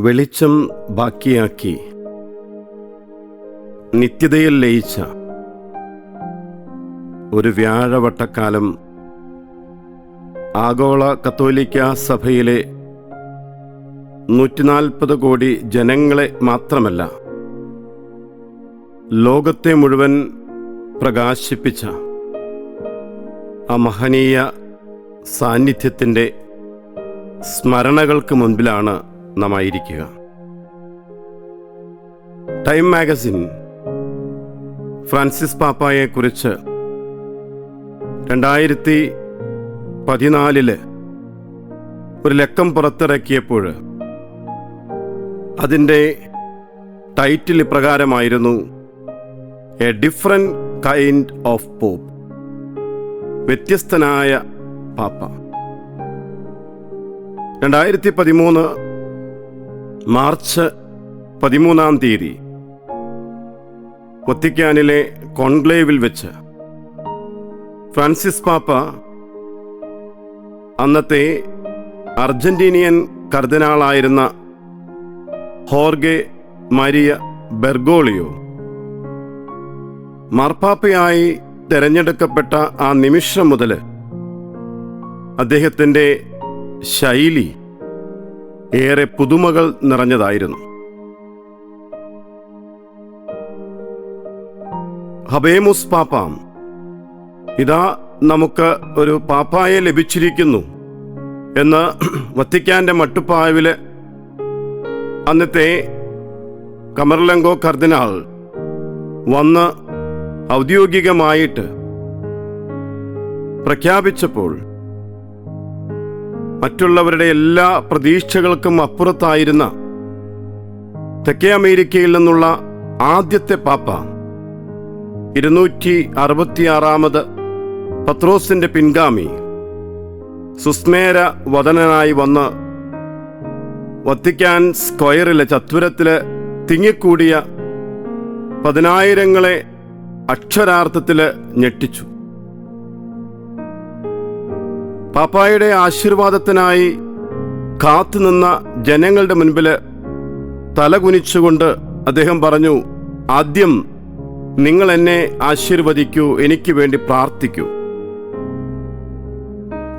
വെളിച്ചം ബാക്കിയാക്കി. നിത്യതയിൽ ലയിച്ച ഒരു വ്യാഴവട്ടക്കാലം ആഗോള കത്തോലിക്ക സഭയിലെ നൂറ്റിനാൽപ്പത് കോടി ജനങ്ങളെ മാത്രമല്ല ലോകത്തെ മുഴുവൻ പ്രകാശിപ്പിച്ച ആ മഹനീയ സാന്നിധ്യത്തിന്റെ സ്മരണകൾക്ക് മുൻപിലാണ് നാം ആയിരിക്കുക ടൈം മാഗസിൻ ഫ്രാൻസിസ് പാപ്പായെക്കുറിച്ച് രണ്ടായിരത്തി പതിനാലിൽ ഒരു ലക്കം പുറത്തിറക്കിയപ്പോൾ അതിന്റെ title പ്രകാരമായിരുന്നു a different kind of pop വ്യത്യസ്തനായ പാപ്പ. രണ്ടായിരത്തി പതിമൂന്ന് മാർച്ച് പതിമൂന്നാം തീയതി വത്തിക്കാനിലെ കോൺക്ലേവിൽ വെച്ച് ഫ്രാൻസിസ് പാപ്പ അന്നത്തെ അർജന്റീനിയൻ കർദിനാളായിരുന്ന ഹോർഗെ മരിയ ബെർഗോളിയോ മാർപ്പാപ്പയായി തിരഞ്ഞെടുക്കപ്പെട്ട ആ നിമിഷം മുതൽ അദ്ദേഹത്തിന്റെ ശൈലി ഏറെ പുതുമകൾ നിറഞ്ഞതായിരുന്നു. ഹബേമുസ് പാപ്പാം ഇതാ നമുക്ക് ഒരു പാപ്പായെ ലഭിച്ചിരിക്കുന്നു എന്ന് വത്തിക്കാന്റെ മട്ടുപ്പായവിൽ അന്നത്തെ കമർലങ്കോ കർദിനാൾ വന്ന് ഔദ്യോഗികമായിട്ട് പ്രഖ്യാപിച്ചപ്പോൾ മറ്റുള്ളവരുടെ എല്ലാ പ്രതീക്ഷകൾക്കും അപ്പുറത്തായിരുന്ന തെക്കേ അമേരിക്കയിൽ നിന്നുള്ള ആദ്യത്തെ പാപ്പ. ഇരുന്നൂറ്റി അറുപത്തിയാറാമത് പത്രോസിന്റെ പിൻഗാമി. സുസ്മേര വദനനായി വന്ന് വത്തിക്കാൻ സ്ക്വയറിലെ ചത്വരത്തിൽ തിങ്ങിക്കൂടിയ പതിനായിരങ്ങളെ അക്ഷരാർത്ഥത്തിൽ ഞെട്ടിച്ചു. പാപ്പായുടെ ആശീർവാദത്തിനായി കാത്തുനിന്ന ജനങ്ങളുടെ മുൻപിൽ തലകുനിച്ചുകൊണ്ട് അദ്ദേഹം പറഞ്ഞു ആദ്യം നിങ്ങൾ എന്നെ ആശീർവദിക്കൂ എനിക്ക് വേണ്ടി പ്രാർത്ഥിക്കൂ.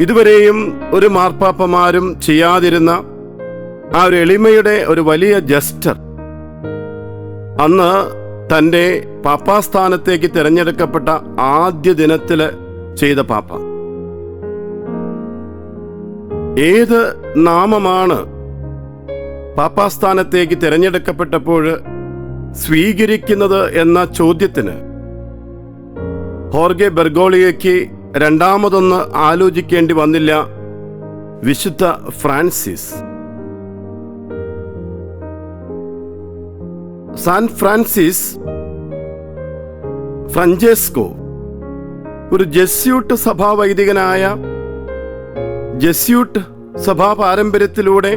ഇതുവരെയും ഒരു മാർപ്പാപ്പമാരും ചെയ്യാതിരുന്ന ആ ഒരു എളിമയുടെ ഒരു വലിയ ജസ്റ്റർ അന്ന് തന്റെ പാപ്പാസ്ഥാനത്തേക്ക് തിരഞ്ഞെടുക്കപ്പെട്ട ആദ്യ ദിനത്തിൽ ചെയ്ത പാപ്പ. ഏത് നാമമാണ് പാപ്പാസ്ഥാനത്തേക്ക് തിരഞ്ഞെടുക്കപ്പെട്ടപ്പോൾ സ്വീകരിക്കുന്നത് എന്ന ചോദ്യത്തിന്? ഹോർഗെ ബെർഗോളിയയ്ക്ക് രണ്ടാമതൊന്ന് ആലോചിക്കേണ്ടി വന്നില്ല. വിശുദ്ധ ഫ്രാൻസിസ്. സാൻ ഫ്രാൻസിസ് ഫ്രഞ്ചേസ്കോ ഒരു ജെസ്യൂട്ട് സഭാവൈദികനായ ജെസ്യൂട്ട് സഭാ പാരമ്പര്യത്തിലൂടെ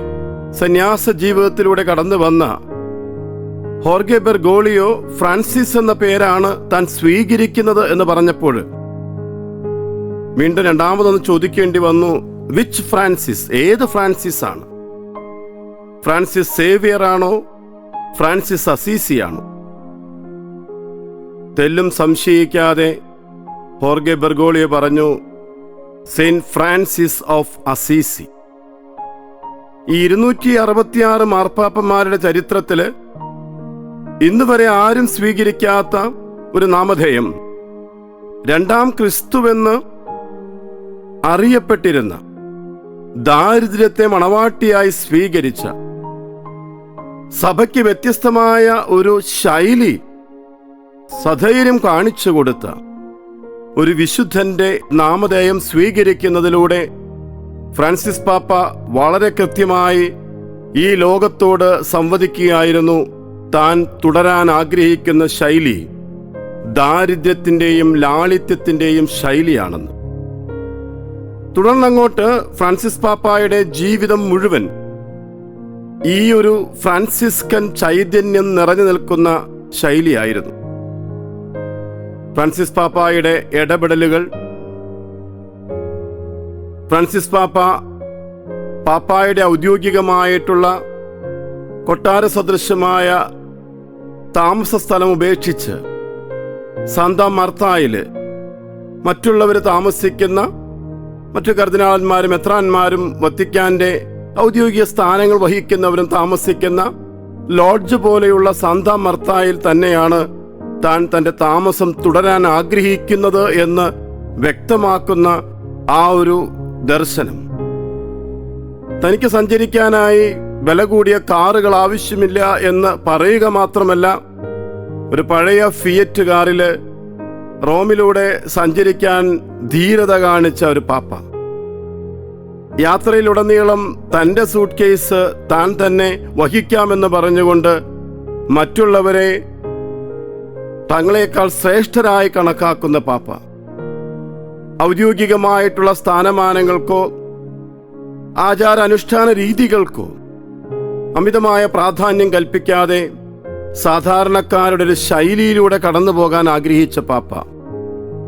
സന്യാസ ജീവിതത്തിലൂടെ കടന്നു വന്ന ഹോർഗെ ബെർഗോളിയോ ഫ്രാൻസിസ് എന്ന പേരാണ് താൻ സ്വീകരിക്കുന്നത് എന്ന് പറഞ്ഞപ്പോൾ വീണ്ടും രണ്ടാമതൊന്ന് ചോദിക്കേണ്ടി വന്നു വിച്ച് ഫ്രാൻസിസ് ഏത് ഫ്രാൻസിസ് ആണ്? ഫ്രാൻസിസ് സേവിയർ ആണോ? ഫ്രാൻസിസ് അസീസിയാണോ തെല്ലും സംശയിക്കാതെ ഹോർഗെ ബെർഗോളിയോ പറഞ്ഞു സെയിന്റ് ഫ്രാൻസിസ് ഓഫ് അസീസി. ഈ ഇരുന്നൂറ്റി അറുപത്തിയാറ് മാർപ്പാപ്പന്മാരുടെ ചരിത്രത്തിൽ ഇന്ന് വരെ ആരും സ്വീകരിക്കാത്ത ഒരു നാമധേയം രണ്ടാം ക്രിസ്തുവെന്ന് അറിയപ്പെട്ടിരുന്ന ദാരിദ്ര്യത്തെ മണവാട്ടിയായി സ്വീകരിച്ച സഭയ്ക്ക് വ്യത്യസ്തമായ ഒരു ശൈലി സധൈര്യം കാണിച്ചു കൊടുത്ത ഒരു വിശുദ്ധന്റെ നാമധേയം സ്വീകരിക്കുന്നതിലൂടെ ഫ്രാൻസിസ് പാപ്പ വളരെ കൃത്യമായി ഈ ലോകത്തോട് സംവദിക്കുകയായിരുന്നു. താൻ തുടരാൻ ആഗ്രഹിക്കുന്ന ശൈലി ദാരിദ്ര്യത്തിന്റെയും ലാളിത്യത്തിന്റെയും ശൈലിയാണെന്ന്. തുടർന്നങ്ങോട്ട് ഫ്രാൻസിസ് പാപ്പായുടെ ജീവിതം മുഴുവൻ ഈ ഒരു ഫ്രാൻസിസ്കൻ ചൈതന്യം നിറഞ്ഞു നിൽക്കുന്ന ശൈലിയായിരുന്നു. ഫ്രാൻസിസ് പാപ്പായുടെ ഇടപെടലുകൾ. ഫ്രാൻസിസ് പാപ്പ പാപ്പായുടെ ഔദ്യോഗികമായിട്ടുള്ള കൊട്ടാര സദൃശമായ താമസ സ്ഥലം ഉപേക്ഷിച്ച് സാന്ത മർത്തായിൽ മറ്റുള്ളവർ താമസിക്കുന്ന മറ്റു കർദിനാളന്മാരും എത്രാന്മാരും വത്തിക്കാന്റെ ഔദ്യോഗിക സ്ഥാനങ്ങൾ വഹിക്കുന്നവരും താമസിക്കുന്ന ലോഡ്ജ് പോലെയുള്ള സാന്ത മർത്തായിൽ തന്നെയാണ് താൻ തന്റെ താമസം തുടരാൻ ആഗ്രഹിക്കുന്നത് എന്ന് വ്യക്തമാക്കുന്ന ആ ഒരു ദർശനം. തനിക്ക് സഞ്ചരിക്കാനായി വില കൂടിയ കാറുകൾ ആവശ്യമില്ല എന്ന് പറയുക മാത്രമല്ല ഒരു പഴയ ഫിയറ്റ് കാറിൽ റോമിലൂടെ സഞ്ചരിക്കാൻ ധീരത കാണിച്ച ഒരു പാപ്പ. യാത്രയിലുടനീളം തന്റെ സൂട്ട് കേസ് താൻ തന്നെ വഹിക്കാമെന്ന് പറഞ്ഞുകൊണ്ട് മറ്റുള്ളവരെ തങ്ങളെക്കാൾ ശ്രേഷ്ഠരായി കണക്കാക്കുന്ന പാപ്പ. ഔദ്യോഗികമായിട്ടുള്ള സ്ഥാനമാനങ്ങൾക്കോ ആചാരാനുഷ്ഠാന രീതികൾക്കോ അമിതമായ പ്രാധാന്യം കൽപ്പിക്കാതെ സാധാരണക്കാരുടെ ഒരു ശൈലിയിലൂടെ കടന്നു പോകാൻ ആഗ്രഹിച്ച പാപ്പ.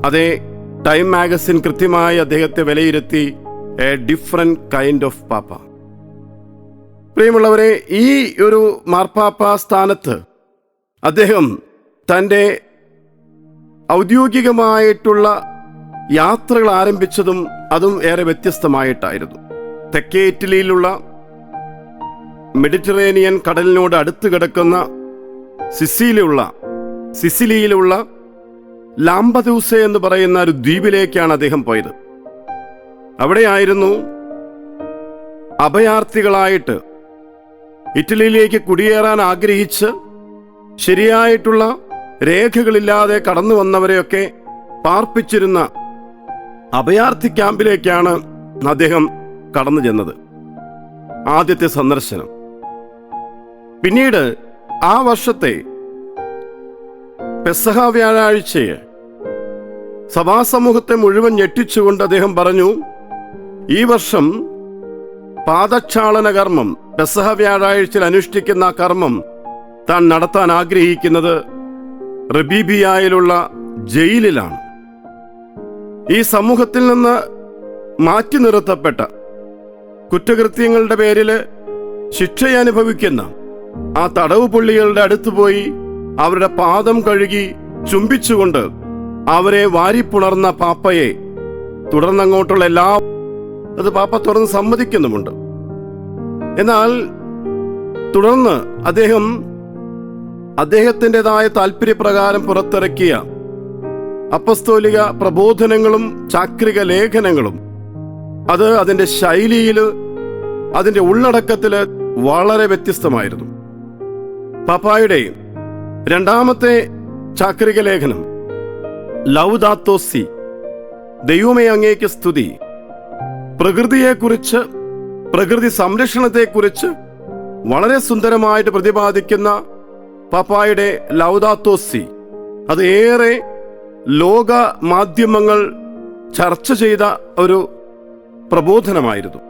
അതെ ടൈം മാഗസിൻ കൃത്യമായി അദ്ദേഹത്തെ വിലയിരുത്തി എ ഡിഫറെന്റ് കൈൻഡ് ഓഫ് പാപ്പ. പ്രിയമുള്ളവരെ ഈ ഒരു മാർപ്പാപ്പ സ്ഥാനത്ത് അദ്ദേഹം തന്റെ ഔദ്യോഗികമായിട്ടുള്ള യാത്രകൾ ആരംഭിച്ചതും അതും ഏറെ വ്യത്യസ്തമായിട്ടായിരുന്നു. തെക്കേ ഇറ്റലിയിലുള്ള മെഡിറ്ററേനിയൻ കടലിനോട് അടുത്ത് കിടക്കുന്ന സിസിയിലുള്ള സിസിലിയിലുള്ള ലാംബദൂസ എന്ന് പറയുന്ന ഒരു ദ്വീപിലേക്കാണ് അദ്ദേഹം പോയത്. അവിടെയായിരുന്നു അഭയാർത്ഥികളായിട്ട് ഇറ്റലിയിലേക്ക് കുടിയേറാൻ ആഗ്രഹിച്ച് ശരിയായിട്ടുള്ള രേഖകളില്ലാതെ കടന്നു വന്നവരെയൊക്കെ പാർപ്പിച്ചിരുന്ന അഭയാർത്ഥി ക്യാമ്പിലേക്കാണ് അദ്ദേഹം കടന്നു ചെന്നത്. ആദ്യത്തെ സന്ദർശനം. പിന്നീട് ആ വർഷത്തെ പെസഹ വ്യാഴാഴ്ചയെ സഭാസമൂഹത്തെ മുഴുവൻ ഞെട്ടിച്ചുകൊണ്ട് അദ്ദേഹം പറഞ്ഞു ഈ വർഷം പാദക്ഷാളന കർമ്മം പെസഹ വ്യാഴാഴ്ചയിൽ അനുഷ്ഠിക്കുന്ന കർമ്മം താൻ നടത്താൻ ആഗ്രഹിക്കുന്നത് റബീബിയായിലുള്ള ജയിലിലാണ്. ഈ സമൂഹത്തിൽ നിന്ന് മാറ്റി നിർത്തപ്പെട്ട കുറ്റകൃത്യങ്ങളുടെ പേരിൽ ശിക്ഷയനുഭവിക്കുന്ന ആ തടവ് പുള്ളികളുടെ അടുത്ത് പോയി അവരുടെ പാദം കഴുകി ചുംബിച്ചുകൊണ്ട് അവരെ വാരിപ്പുണർന്ന പാപ്പയെ തുടർന്നങ്ങോട്ടുള്ള എല്ലാ അത് പാപ്പ തുറന്ന് സമ്മതിക്കുന്നുമുണ്ട്. എന്നാൽ തുടർന്ന് അദ്ദേഹം അദ്ദേഹത്തിന്റെതായ താല്പര്യപ്രകാരം പുറത്തിറക്കിയ അപ്പസ്തോലിക പ്രബോധനങ്ങളും ചാക്രിക ലേഖനങ്ങളും അത് അതിന്റെ ശൈലിയിൽ അതിന്റെ ഉള്ളടക്കത്തിൽ വളരെ വ്യത്യസ്തമായിരുന്നു. പപ്പായുടെ രണ്ടാമത്തെ ചാക്രിക ലേഖനം ലൗദാത്തോസി ദൈവമേ അങ്ങേക്ക് സ്തുതി പ്രകൃതിയെക്കുറിച്ച് പ്രകൃതി സംരക്ഷണത്തെക്കുറിച്ച് വളരെ സുന്ദരമായിട്ട് പ്രതിപാദിക്കുന്ന പപ്പായുടെ ലൗദാത്തോസി അത് ഏറെ ലോക മാധ്യമങ്ങൾ ചർച്ച ചെയ്ത ഒരു പ്രബോധനമായിരുന്നു.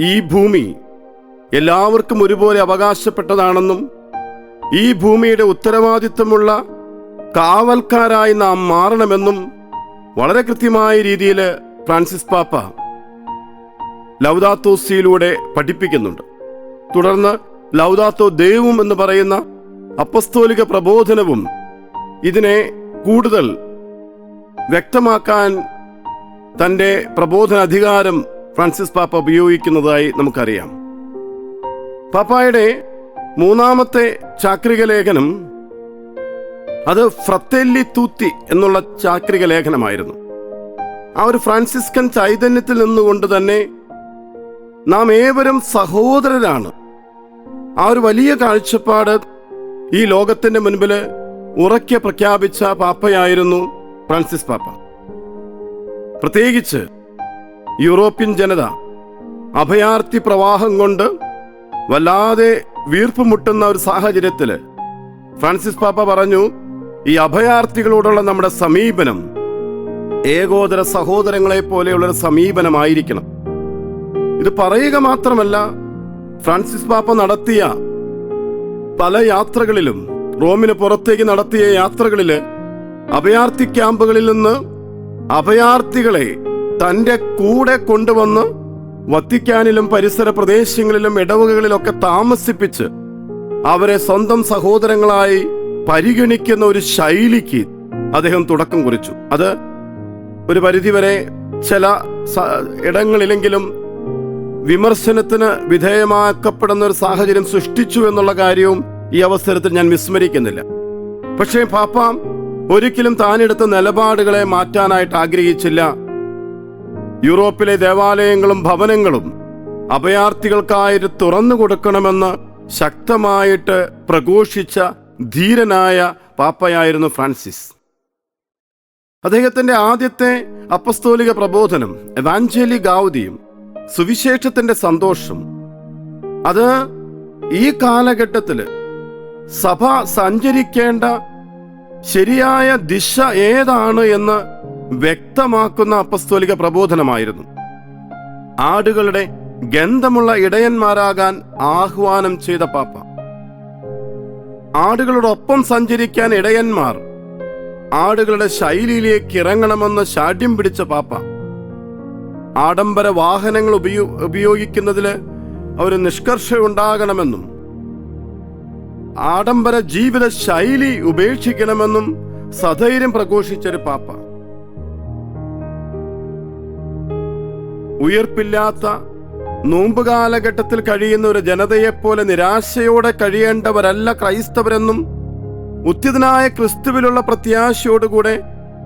ഈ ഭൂമി എല്ലാവർക്കും ഒരുപോലെ അവകാശപ്പെട്ടതാണെന്നും ഈ ഭൂമിയുടെ ഉത്തരവാദിത്വമുള്ള കാവൽക്കാരായി നാം മാറണമെന്നും വളരെ കൃത്യമായ രീതിയിൽ ഫ്രാൻസിസ് പാപ്പ ലൗദാത്തോസിയിലൂടെ പഠിപ്പിക്കുന്നുണ്ട്. തുടർന്ന് ലൗദാത്തോ ദൈവം എന്ന് പറയുന്ന അപ്പസ്തോലിക പ്രബോധനവും ഇതിനെ കൂടുതൽ വ്യക്തമാക്കാൻ തന്റെ പ്രബോധന അധികാരം ഫ്രാൻസിസ് പാപ്പ ഉപയോഗിക്കുന്നതായി നമുക്കറിയാം. പാപ്പായുടെ മൂന്നാമത്തെ ചാക്രിക ലേഖനം അത് ഫ്രത്തെല്ലി തൂത്തി എന്നുള്ള ചാക്രിക ലേഖനമായിരുന്നു. ആ ഒരു ഫ്രാൻസിസ്കൻ ചൈതന്യത്തിൽ നിന്നുകൊണ്ട് തന്നെ നാം ഏവരും സഹോദരരാണ്. ആ ഒരു വലിയ കാഴ്ചപ്പാട് ഈ ലോകത്തിന്റെ മുൻപിൽ ഉറക്കെ പ്രഖ്യാപിച്ച പാപ്പയായിരുന്നു ഫ്രാൻസിസ് പാപ്പ. പ്രത്യേകിച്ച് യൂറോപ്യൻ ജനത അഭയാർത്ഥി പ്രവാഹം കൊണ്ട് വല്ലാതെ വീർപ്പ് മുട്ടുന്ന ഒരു സാഹചര്യത്തിൽ ഫ്രാൻസിസ് പാപ്പ പറഞ്ഞു ഈ അഭയാർത്ഥികളോടുള്ള നമ്മുടെ സമീപനം ഏകോദര സഹോദരങ്ങളെ പോലെയുള്ള ഒരു സമീപനമായിരിക്കണം. ഇത് പറയുക മാത്രമല്ല ഫ്രാൻസിസ് പാപ്പ നടത്തിയ പല യാത്രകളിലും റോമിന് പുറത്തേക്ക് നടത്തിയ യാത്രകളിൽ അഭയാർത്ഥി ക്യാമ്പുകളിൽ നിന്ന് അഭയാർത്ഥികളെ തന്റെ കൂടെ കൊണ്ടുവന്ന് വത്തിക്കാനിലും പരിസര പ്രദേശങ്ങളിലും ഇടവകകളിലൊക്കെ താമസിപ്പിച്ച് അവരെ സ്വന്തം സഹോദരങ്ങളായി പരിഗണിക്കുന്ന ഒരു ശൈലിക്ക് അദ്ദേഹം തുടക്കം കുറിച്ചു. അത് ഒരു പരിധിവരെ ചില ഇടങ്ങളിലെങ്കിലും വിമർശനത്തിന് വിധേയമാക്കപ്പെടുന്ന ഒരു സാഹചര്യം സൃഷ്ടിച്ചു എന്നുള്ള കാര്യവും ഈ അവസരത്തിൽ ഞാൻ വിസ്മരിക്കുന്നില്ല. പക്ഷേ പാപ്പ ഒരിക്കലും താനെടുത്ത നിലപാടുകളെ മാറ്റാനായിട്ട് ആഗ്രഹിച്ചില്ല. യൂറോപ്പിലെ ദേവാലയങ്ങളും ഭവനങ്ങളും അഭയാർത്ഥികൾക്കായിട്ട് തുറന്നു കൊടുക്കണമെന്ന് ശക്തമായിട്ട് പ്രഘോഷിച്ച ധീരനായ പാപ്പയായിരുന്നു ഫ്രാൻസിസ്. അദ്ദേഹത്തിന്റെ ആദ്യത്തെ അപ്പസ്തോലിക പ്രബോധനം എവാഞ്ചലി ഗാവുദിയും സുവിശേഷത്തിന്റെ സന്തോഷം. അത് ഈ കാലഘട്ടത്തിൽ സഭ സഞ്ചരിക്കേണ്ട ശരിയായ ദിശ ഏതാണ് എന്ന് വ്യക്തമാക്കുന്ന അപ്പസ്തോലിക പ്രബോധനമായിരുന്നു. ആടുകളുടെ ഗന്ധമുള്ള ഇടയന്മാരാകാൻ ആഹ്വാനം ചെയ്ത പാപ്പ. ആടുകളോടൊപ്പം സഞ്ചരിക്കാൻ ഇടയന്മാർ ആടുകളുടെ ശൈലിയിലേക്ക് ഇറങ്ങണമെന്ന് ശാഠ്യം പിടിച്ച പാപ്പ. ആഡംബര വാഹനങ്ങൾ ഉപയോ ഉപയോഗിക്കുന്നതിൽ ഒരു നിഷ്കർഷ ഉണ്ടാകണമെന്നും ആഡംബര ജീവിത ശൈലി ഉപേക്ഷിക്കണമെന്നും സധൈര്യം പ്രഘോഷിച്ചൊരു പാപ്പ. ഉയർപ്പില്ലാത്ത നോമ്പ് കാലഘട്ടത്തിൽ കഴിയുന്ന ഒരു ജനതയെപ്പോലെ നിരാശയോടെ കഴിയേണ്ടവരല്ല ക്രൈസ്തവരെന്നും ഉത്തിതനായ ക്രിസ്തുവിലുള്ള പ്രത്യാശയോടുകൂടെ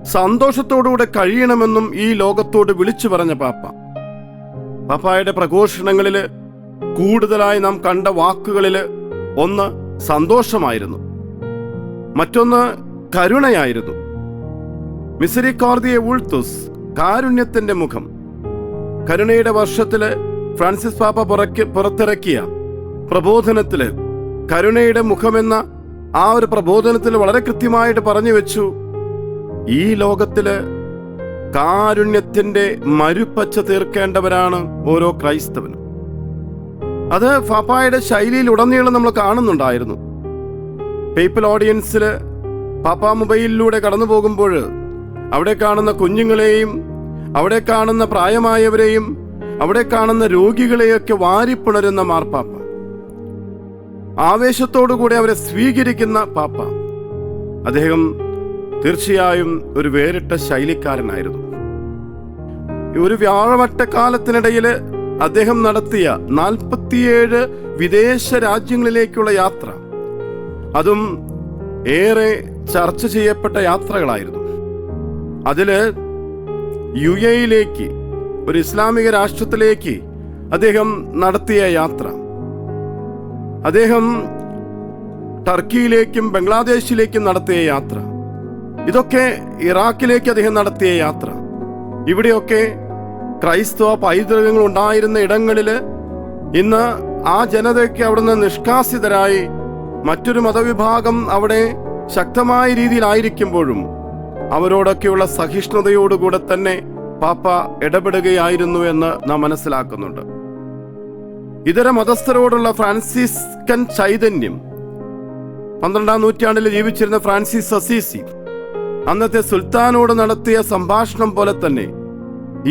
സന്തോഷത്തോടുകൂടെ കഴിയണമെന്നും ഈ ലോകത്തോട് വിളിച്ചു പറഞ്ഞ പാപ്പ. പാപ്പായുടെ പ്രഘോഷണങ്ങളിൽ കൂടുതലായി നാം കണ്ട വാക്കുകളിൽ ഒന്ന് സന്തോഷമായിരുന്നു. മറ്റൊന്ന് കരുണയായിരുന്നു. മിസരിക്കോർദിയെ ഉൾത്തുസ് കാരുണ്യത്തിന്റെ മുഖം. കരുണയുടെ വർഷത്തിൽ ഫ്രാൻസിസ് പാപ്പ പുറക്കി പുറത്തിറക്കിയ പ്രബോധനത്തിൽ കരുണയുടെ മുഖമെന്ന ആ ഒരു പ്രബോധനത്തിൽ വളരെ കൃത്യമായിട്ട് പറഞ്ഞു വെച്ചു ഈ ലോകത്തിൽ കാരുണ്യത്തിന്റെ മരുപ്പച്ച തീർക്കേണ്ടവരാണ് ഓരോ ക്രൈസ്തവനും. അത് പാപ്പായുടെ ശൈലിയിൽ ഉടനീളം നമ്മൾ കാണുന്നുണ്ടായിരുന്നു. പേപ്പൽ ഓഡിയൻസിൽ പാപ്പ മൊബൈലിലൂടെ കടന്നു പോകുമ്പോൾ അവിടെ കാണുന്ന കുഞ്ഞുങ്ങളെയും അവിടെ കാണുന്ന പ്രായമായവരെയും അവിടെ കാണുന്ന രോഗികളെയൊക്കെ വാരിപ്പുണരുന്ന മാർപ്പാപ്പ ആവേശത്തോടുകൂടി അവരെ സ്വീകരിക്കുന്ന പാപ്പ. അദ്ദേഹം തീർച്ചയായും ഒരു വേറിട്ട ശൈലിക്കാരനായിരുന്നു. ഒരു വ്യാഴവട്ടക്കാലത്തിനിടയിൽ അദ്ദേഹം നടത്തിയ നാൽപ്പത്തിയേഴ് വിദേശ രാജ്യങ്ങളിലേക്കുള്ള യാത്ര അതും ഏറെ ചർച്ച ചെയ്യപ്പെട്ട യാത്രകളായിരുന്നു. അതിൽ യു എയിലേക്ക് ഒരു ഇസ്ലാമിക രാഷ്ട്രത്തിലേക്ക് അദ്ദേഹം നടത്തിയ യാത്ര. അദ്ദേഹം ടർക്കിയിലേക്കും ബംഗ്ലാദേശിലേക്കും നടത്തിയ യാത്ര. ഇതൊക്കെ ഇറാഖിലേക്ക് അദ്ദേഹം നടത്തിയ യാത്ര. ഇവിടെയൊക്കെ ക്രൈസ്തവ പൈതൃകങ്ങൾ ഉണ്ടായിരുന്ന ഇടങ്ങളിൽ ഇന്ന് ആ ജനതയ്ക്ക് അവിടുന്ന് നിഷ്കാസിതരായി മറ്റൊരു മതവിഭാഗം അവിടെ ശക്തമായ രീതിയിലായിരിക്കുമ്പോഴും അവരോടൊക്കെയുള്ള സഹിഷ്ണുതയോടുകൂടെ തന്നെ പാപ്പ ഇടപെടുകയായിരുന്നു എന്ന് നാം മനസ്സിലാക്കുന്നുണ്ട്. ഇതര മതസ്ഥരോടുള്ള ഫ്രാൻസിസ്കൻ ചൈതന്യം പന്ത്രണ്ടാം നൂറ്റാണ്ടിൽ ജീവിച്ചിരുന്ന ഫ്രാൻസിസ് അസീസി അന്നത്തെ സുൽത്താനോട് നടത്തിയ സംഭാഷണം പോലെ തന്നെ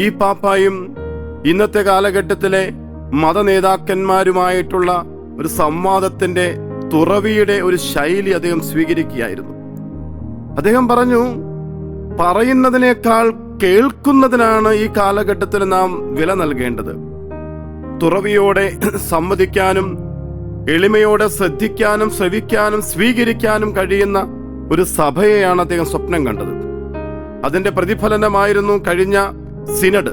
ഈ പാപ്പായും ഇന്നത്തെ കാലഘട്ടത്തിലെ മതനേതാക്കന്മാരുമായിട്ടുള്ള ഒരു സംവാദത്തിന്റെ തുറവിയുടെ ഒരു ശൈലി അദ്ദേഹം സ്വീകരിക്കുകയായിരുന്നു. അദ്ദേഹം പറഞ്ഞു പറയുന്നതിനേക്കാൾ കേൾക്കുന്നതിനാണ് ഈ കാലഘട്ടത്തിൽ നാം വില നൽകേണ്ടത്. തുറവിയോടെ സമ്മതിക്കാനും എളിമയോടെ ശ്രദ്ധിക്കാനും ശ്രവിക്കാനും സ്വീകരിക്കാനും കഴിയുന്ന ഒരു സഭയെയാണ് അദ്ദേഹം സ്വപ്നം കണ്ടത്. അതിന്റെ പ്രതിഫലനമായിരുന്നു കഴിഞ്ഞ സിനഡ്.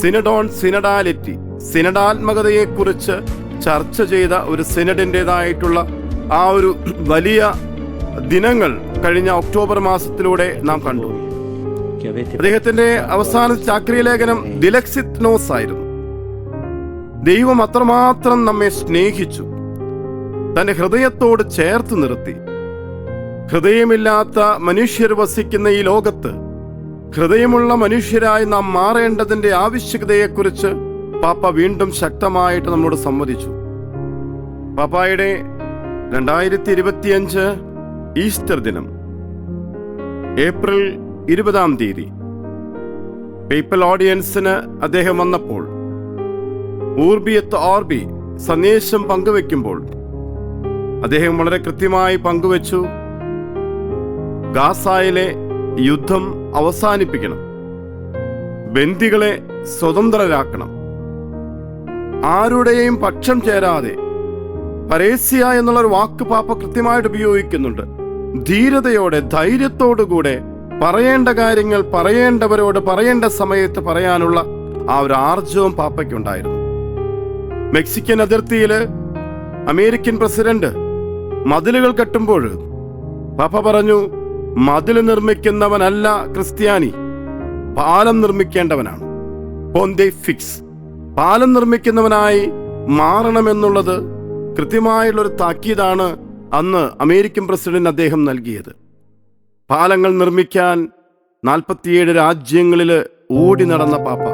സിനഡോൺ സിനഡാലിറ്റി സിനഡാത്മകതയെക്കുറിച്ച് ചർച്ച ചെയ്ത ഒരു സിനഡിന്റെതായിട്ടുള്ള ആ ഒരു വലിയ ദിനങ്ങൾ കഴിഞ്ഞ ഒക്ടോബർ മാസത്തിലൂടെ നാം കണ്ടു. അദ്ദേഹത്തിന്റെ അവസാന ചാക്രി ലേഖനം ദിലക്സിത് നോസ് ആയിരുന്നു. ദൈവം അത്രമാത്രം നമ്മെ സ്നേഹിച്ചു. തന്റെ ഹൃദയത്തോട് ചേർത്ത് നിർത്തി. ഹൃദയമില്ലാത്ത മനുഷ്യർ വസിക്കുന്ന ഈ ലോകത്ത് ഹൃദയമുള്ള മനുഷ്യരായി നാം മാറേണ്ടതിന്റെ ആവശ്യകതയെക്കുറിച്ച് പാപ്പ വീണ്ടും ശക്തമായിട്ട് നമ്മോട് സമ്മതിച്ചു പാപ്പായുടെ രണ്ടായിരത്തി ഇരുപത്തിയഞ്ച് ഈസ്റ്റർ ദിനം ഏപ്രിൽ ഇരുപതാം തീയതി. പീപ്പിൾ ഓഡിയൻസിന് അദ്ദേഹം വന്നപ്പോൾ ഊർബിയത്ത് ഓർബി സന്ദേശം പങ്കുവെക്കുമ്പോൾ അദ്ദേഹം വളരെ കൃത്യമായി പങ്കുവച്ചു. ഗാസായിലെ യുദ്ധം അവസാനിപ്പിക്കണം. ബന്ദികളെ സ്വതന്ത്രരാക്കണം. ആരുടെയും പക്ഷം ചേരാതെ പരേസ്യ എന്നുള്ളൊരു വാക്ക് പാപ്പ കൃത്യമായിട്ട് ഉപയോഗിക്കുന്നുണ്ട്. ധീരതയോടെ ധൈര്യത്തോടുകൂടെ പറയേണ്ട കാര്യങ്ങൾ പറയേണ്ടവരോട് പറയേണ്ട സമയത്ത് പറയാനുള്ള ആ ഒരു ആർജവും പാപ്പയ്ക്കുണ്ടായിരുന്നു. മെക്സിക്കൻ അതിർത്തിയിൽ അമേരിക്കൻ പ്രസിഡന്റ് മതിലുകൾ കെട്ടുമ്പോൾ പാപ്പ പറഞ്ഞു മതിൽ നിർമ്മിക്കുന്നവനല്ല ക്രിസ്ത്യാനി. പാലം നിർമ്മിക്കേണ്ടവനാണ്. പോന്തേ ഫിക്സ് പാലം നിർമ്മിക്കുന്നവനായി മാറണമെന്നുള്ളത് കൃത്യമായുള്ളൊരു താക്കീതാണ് അന്ന് അമേരിക്കൻ പ്രസിഡന്റ് അദ്ദേഹം നൽകിയത്. പാലങ്ങൾ നിർമ്മിക്കാൻ നാൽപ്പത്തിയേഴ് രാജ്യങ്ങളിൽ ഓടി നടന്ന പാപ്പ.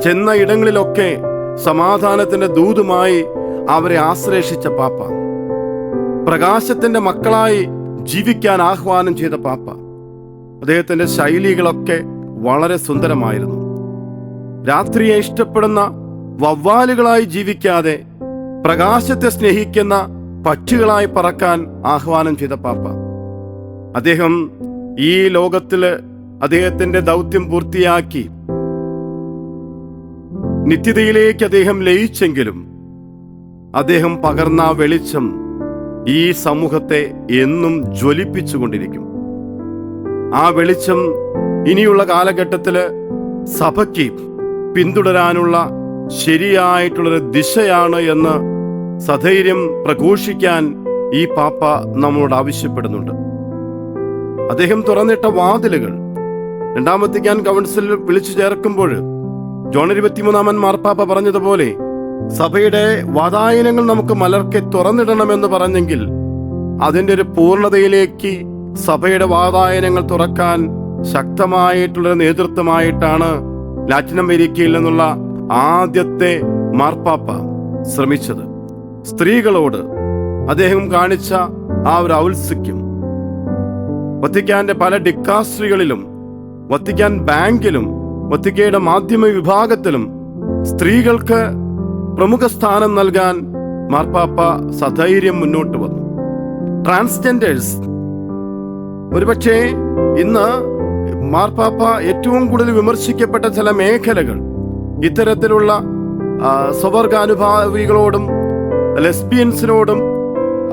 ചെന്ന ഇടങ്ങളിലൊക്കെ സമാധാനത്തിന്റെ ദൂതുമായി അവരെ ആശ്ലേഷിച്ച പാപ്പ. പ്രകാശത്തിന്റെ മക്കളായി ജീവിക്കാൻ ആഹ്വാനം ചെയ്ത പാപ്പ. അദ്ദേഹത്തിന്റെ ശൈലികളൊക്കെ വളരെ സുന്ദരമായിരുന്നു. രാത്രിയെ ഇഷ്ടപ്പെടുന്ന വവ്വാലുകളായി ജീവിക്കാതെ പ്രകാശത്തെ സ്നേഹിക്കുന്ന പക്ഷികളായി പറക്കാൻ ആഹ്വാനം ചെയ്ത പാപ്പ. അദ്ദേഹം ഈ ലോകത്തിൽ അദ്ദേഹത്തിന്റെ ദൗത്യം പൂർത്തിയാക്കി നിത്യതയിലേക്ക് അദ്ദേഹം ലയിച്ചെങ്കിലും അദ്ദേഹം പകർന്ന വെളിച്ചം ഈ സമൂഹത്തെ എന്നും ജ്വലിപ്പിച്ചുകൊണ്ടിരിക്കും. ആ വെളിച്ചം ഇനിയുള്ള കാലഘട്ടത്തിൽ സഭയ്ക്ക് പിന്തുടരാനുള്ള ശരിയായിട്ടുള്ളൊരു ദിശയാണ് എന്ന് സധൈര്യം പ്രഘോഷിക്കാൻ ഈ പാപ്പ നമ്മളോട് ആവശ്യപ്പെടുന്നുണ്ട്. അദ്ദേഹം തുറന്നിട്ട വാതിലുകൾ. രണ്ടാമത്തെ ഞാൻ കൗൺസിലിൽ വിളിച്ചു ചേർക്കുമ്പോൾ ജോൺ ഇരുപത്തിമൂന്നാമൻ മാർപ്പാപ്പ പറഞ്ഞതുപോലെ സഭയുടെ വാതായനങ്ങൾ നമുക്ക് മലർക്കെ തുറന്നിടണമെന്ന് പറഞ്ഞെങ്കിൽ അതിന്റെ ഒരു പൂർണതയിലേക്ക് സഭയുടെ വാതായനങ്ങൾ തുറക്കാൻ ശക്തമായിട്ടുള്ളൊരു നേതൃത്വമായിട്ടാണ് ലാറ്റിൻ അമേരിക്കയിൽ നിന്നുള്ള ആദ്യത്തെ മാർപ്പാപ്പ ശ്രമിച്ചത്. സ്ത്രീകളോട് അദ്ദേഹം കാണിച്ച ആ ഒരു ഔത്സുക്യം. വത്തിക്കാന്റെ പല ഡിക്കാസ്ട്രികളിലും വത്തിക്കാൻ ബാങ്കിലും വത്തിക്കയുടെ മാധ്യമ വിഭാഗത്തിലും സ്ത്രീകൾക്ക് പ്രമുഖ സ്ഥാനം നൽകാൻ മാർപ്പാപ്പ സധൈര്യം മുന്നോട്ട് വന്നു. ട്രാൻസ്ജെൻഡേഴ്സ് ഒരുപക്ഷെ ഇന്ന് മാർപ്പാപ്പ ഏറ്റവും കൂടുതൽ വിമർശിക്കപ്പെട്ട ചില മേഖലകൾ ഇത്തരത്തിലുള്ള സ്വവർഗാനുഭാവികളോടും ലെസ്ബിയൻസിനോടും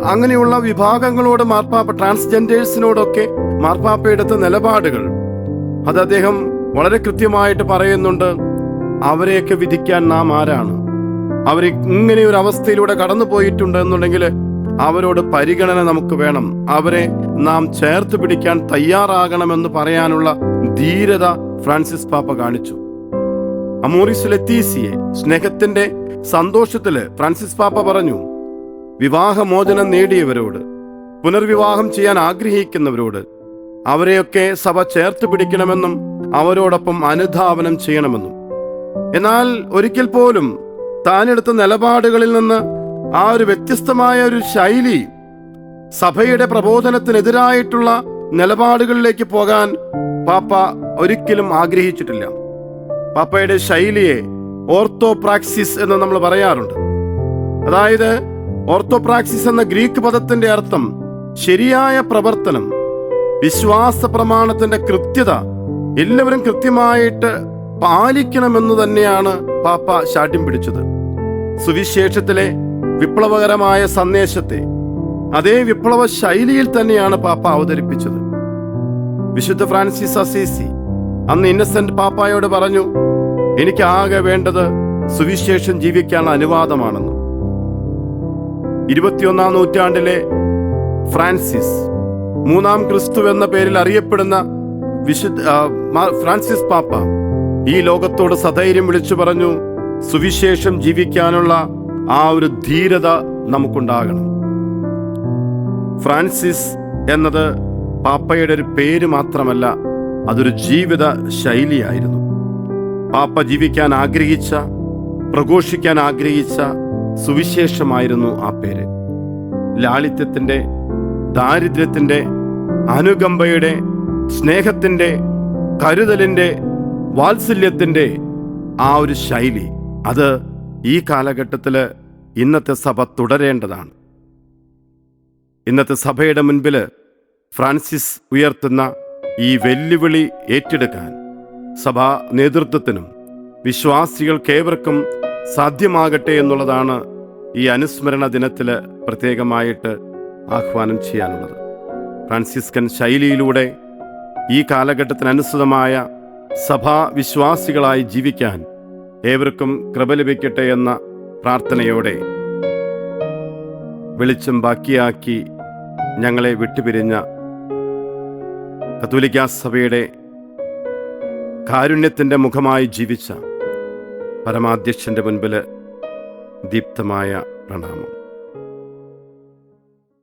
അങ്ങനെയുള്ള വിഭാഗങ്ങളോട് മാർപ്പാപ്പ ട്രാൻസ്ജെൻഡേഴ്സിനോടൊക്കെ മാർപ്പാപ്പ എടുത്ത നിലപാടുകൾ. അത് അദ്ദേഹം വളരെ കൃത്യമായിട്ട് പറയുന്നുണ്ട് അവരെയൊക്കെ വിധിക്കാൻ നാം ആരാണ്? അവർ ഇങ്ങനെ ഒരു അവസ്ഥയിലൂടെ കടന്നു പോയിട്ടുണ്ട് എന്നുണ്ടെങ്കിൽ അവരോട് പരിഗണന നമുക്ക് വേണം. അവരെ നാം ചേർത്ത് പിടിക്കാൻ തയ്യാറാകണമെന്ന് പറയാനുള്ള ധീരത ഫ്രാൻസിസ് പാപ്പ കാണിച്ചു. അമോറിസ് സ്നേഹത്തിന്റെ സന്തോഷത്തിൽ ഫ്രാൻസിസ് പാപ്പ പറഞ്ഞു വിവാഹമോചനം നേടിയവരോട് പുനർവിവാഹം ചെയ്യാൻ ആഗ്രഹിക്കുന്നവരോട് അവരെയൊക്കെ സഭ ചേർത്ത് പിടിക്കണമെന്നും അവരോടൊപ്പം അനുധാവനം ചെയ്യണമെന്നും. എന്നാൽ ഒരിക്കൽ പോലും താനെടുത്ത നിലപാടുകളിൽ നിന്ന് ആ ഒരു വ്യത്യസ്തമായ ഒരു ശൈലി സഭയുടെ പ്രബോധനത്തിനെതിരായിട്ടുള്ള നിലപാടുകളിലേക്ക് പോകാൻ പാപ്പ ഒരിക്കലും ആഗ്രഹിച്ചിട്ടില്ല. പാപ്പയുടെ ശൈലിയെ ഓർത്തോപ്രാക്സിസ് എന്ന് നമ്മൾ പറയാറുണ്ട്. അതായത് ഓർത്തോപ്രാക്സിസ് എന്ന ഗ്രീക്ക് പദത്തിന്റെ അർത്ഥം ശരിയായ പ്രവർത്തനം വിശ്വാസ പ്രമാണത്തിന്റെ കൃത്യത എല്ലാവരും കൃത്യമായിട്ട് പാലിക്കണമെന്ന് തന്നെയാണ് പാപ്പ ശാഠ്യം പിടിച്ചത്. സുവിശേഷത്തിലെ വിപ്ലവകരമായ സന്ദേശത്തെ അതേ വിപ്ലവ ശൈലിയിൽ തന്നെയാണ് പാപ്പ അവതരിപ്പിച്ചത്. വിശുദ്ധ ഫ്രാൻസിസ് അസീസി അന്ന് ഇന്നസെന്റ് പാപ്പായോട് പറഞ്ഞു എനിക്ക് ആകെ വേണ്ടത് സുവിശേഷം ജീവിക്കാനുള്ള അനുവാദമാണെന്ന്. ഇരുപത്തിയൊന്നാം നൂറ്റാണ്ടിലെ ഫ്രാൻസിസ് മൂന്നാം ക്രിസ്തു എന്ന പേരിൽ അറിയപ്പെടുന്ന വിശുദ്ധ ഫ്രാൻസിസ് പാപ്പ ഈ ലോകത്തോട് സധൈര്യം വിളിച്ചു പറഞ്ഞു സുവിശേഷം ജീവിക്കാനുള്ള ആ ഒരു ധീരത നമുക്കുണ്ടാകണം. ഫ്രാൻസിസ് എന്നത് പാപ്പയുടെ ഒരു പേര് മാത്രമല്ല അതൊരു ജീവിത ശൈലിയായിരുന്നു. പാപ്പ ജീവിക്കാൻ ആഗ്രഹിച്ച പ്രഘോഷിക്കാൻ ആഗ്രഹിച്ച സുവിശേഷമായിരുന്നു ആ പേര്. ലാളിത്യത്തിന്റെ ദാരിദ്ര്യത്തിന്റെ അനുകമ്പയുടെ സ്നേഹത്തിന്റെ കരുതലിന്റെ വാത്സല്യത്തിന്റെ ആ ഒരു ശൈലി അത് ഈ കാലഘട്ടത്തിൽ ഇന്നത്തെ സഭ തുടരേണ്ടതാണ്. ഇന്നത്തെ സഭയുടെ മുൻപിൽ ഫ്രാൻസിസ് ഉയർത്തുന്ന ഈ വെല്ലുവിളി ഏറ്റെടുക്കാൻ സഭാ നേതൃത്വത്തിനും വിശ്വാസികൾക്കേവർക്കും സാധ്യമാകട്ടെ എന്നുള്ളതാണ് ഈ അനുസ്മരണ ദിനത്തിൽ പ്രത്യേകമായിട്ട് ആഹ്വാനം ചെയ്യാനുള്ളത്. ഫ്രാൻസിസ്കൻ ശൈലിയിലൂടെ ഈ കാലഘട്ടത്തിനനുസൃതമായ സഭാ വിശ്വാസികളായി ജീവിക്കാൻ ഏവർക്കും കൃപ ലഭിക്കട്ടെ എന്ന പ്രാർത്ഥനയോടെ വെളിച്ചം ബാക്കിയാക്കി ഞങ്ങളെ വിട്ടുപിരിഞ്ഞ കത്തോലിക്ക സഭയുടെ കാരുണ്യത്തിന്റെ മുഖമായി ജീവിച്ച പരമാധ്യക്ഷന്റെ മുൻപിൽ ദീപ്തമായ പ്രണാമം.